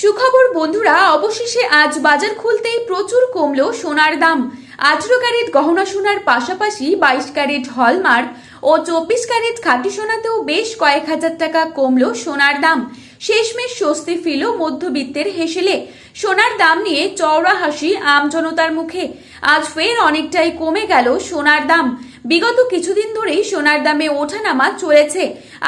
সুখবর, বন্ধুরা, অবশেষে আজ বাজার খুলতেই প্রচুর কমলো সোনার দাম। আঠেরো ক্যারেট গহনা সোনার পাশাপাশি বাইশ ক্যারেট হলমার্ক ও চব্বিশ ক্যারেট খাঁটি সোনাতেও বেশ কয়েক হাজার টাকা কমলো সোনার দাম। শেষমেশ স্বস্তি ফিল মধ্যবিত্তের হেসেলে। সোনার দাম নিয়ে চওড়া হাসি আমজনতার মুখে। আজ ফের অনেকটাই কমে গেল সোনার দাম। বিগত কিছুদিন ধরেই সোনার দামে ওঠানামা চলেছে।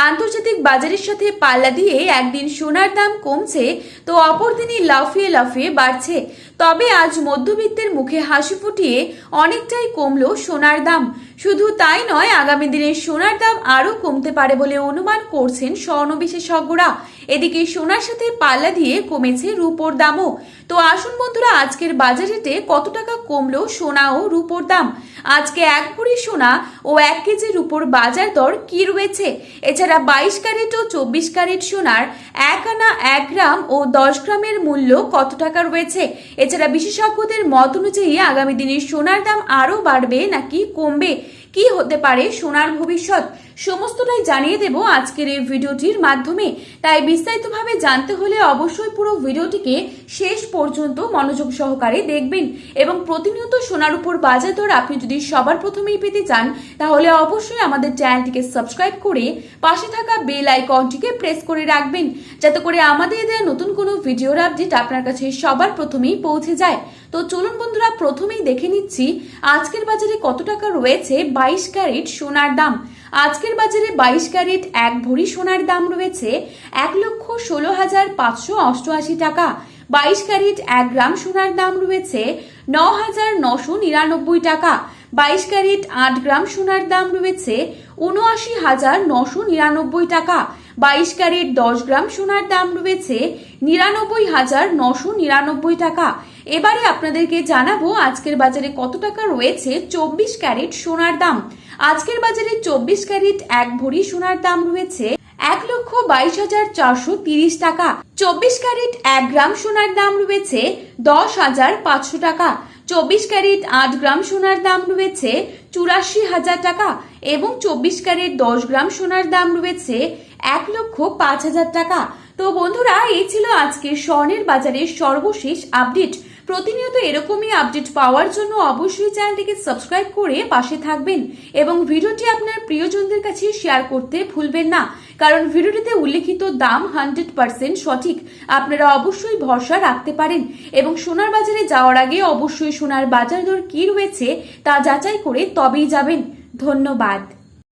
আন্তর্জাতিক বাজারের সাথে পাল্লা দিয়ে একদিন সোনার দাম কমছে, তো অপর দিনই লাফিয়ে লাফিয়ে বাড়ছে। তবে আজ মধ্যবিত্তের মুখে হাসি ফুটিয়ে অনেকটাই কমলো সোনার দাম। শুধু তাই নয়, আগামী দিনে সোনার দাম আরও কমতে পারে বলে অনুমান করছেন স্বর্ণ বিশেষজ্ঞরা। এদিকে সোনার সাথে পাল্লা দিয়ে কমেছে রূপোর দামও। তো আসুন বন্ধুরা, আজকের বাজারেতে কত টাকা কমলো সোনা ও রূপোর দাম? আজকে এক ভরি সোনা ও এক কেজি রূপোর বাজার দর কি রয়েছে? এছাড়া বাইশ ক্যারেট ও চব্বিশ ক্যারেট সোনার এক আনা এক গ্রাম ও দশ গ্রামের মূল্য কত টাকা রয়েছে? এছাড়া বিশেষজ্ঞদের মত অনুযায়ী আগামী দিনে সোনার দাম আরও বাড়বে নাকি কমবে? কি হতে পারে সোনার ভবিষ্যৎ সমস্তটাই জানিয়ে দেব আজকের এই ভিডিওটির মাধ্যমে। তাই বিস্তারিতভাবে জানতে হলে অবশ্যই পুরো ভিডিওটিকে শেষ পর্যন্ত মনোযোগ সহকারে দেখবেন এবং প্রতিনিয়ত সোনার উপর বাজার দর আপনি যদি সবার প্রথমেই পেতে চান, তাহলে অবশ্যই আমাদের চ্যানেলটিকে সাবস্ক্রাইব করে পাশে থাকা বেল আইকনটিকে প্রেস করে রাখবেন। যাতে করে আমাদের দেওয়া নতুন কোনো ভিডিওর আপডেট আপনার কাছে সবার প্রথমেই পৌঁছে যায়। তো চলুন বন্ধুরা, প্রথমেই দেখে নিচ্ছি আজকের বাজারে কত টাকা রয়েছে বাইশ ক্যারেট সোনার দাম। আজকের বাজারে বাইশ ক্যারেট এক ভরি সোনার দাম রয়েছে এক লক্ষ ষোলো হাজার পাঁচশো অষ্টআশি টাকা। বাইশ ক্যারেট এক গ্রাম সোনার দাম রয়েছে ন হাজার নশো নিরানব্বই টাকা। বাইশ ক্যারেট আট গ্রাম সোনার দাম রয়েছে উনআশি হাজার নশো নিরানব্বই টাকা। বাইশ ক্যারেট দশ গ্রাম সোনার দাম রয়েছে নিরানব্বই হাজার নশো নিরানব্বই টাকা। এবারে আপনাদেরকে জানাব আজকের বাজারে কত টাকা রয়েছে চব্বিশ ক্যারেট সোনার দাম। আজকের বাজারে চব্বিশ ক্যারেট এক ভরি সোনার দাম রয়েছে এক লক্ষ বাইশ হাজার চারশো তিরিশ টাকা। চব্বিশ ক্যারেট এক গ্রাম সোনার দাম রয়েছে দশ হাজার পাঁচশো টাকা। চব্বিশ ক্যারেট আট গ্রাম সোনার দাম রয়েছে চুরাশি হাজার টাকা এবং চব্বিশ ক্যারেট দশ গ্রাম সোনার দাম রয়েছে এক লক্ষ পাঁচ হাজার টাকা। তো বন্ধুরা, এই ছিল আজকের স্বর্ণের বাজারের সর্বশেষ আপডেট। প্রতিনিয়ত এরকমই আপডেট পাওয়ার জন্য অবশ্যই চ্যানেলটিকে সাবস্ক্রাইব করে পাশে থাকবেন এবং ভিডিওটি আপনার প্রিয়জনদের কাছে শেয়ার করতে ভুলবেন না। কারণ ভিডিওটিতে উল্লেখিত দাম হান্ড্রেড পার্সেন্ট সঠিক। আপনারা অবশ্যই ভরসা রাখতে পারেন এবং সোনার বাজারে যাওয়ার আগে অবশ্যই সোনার বাজার দর কি রয়েছে তা যাচাই করে তবেই যাবেন। ধন্যবাদ।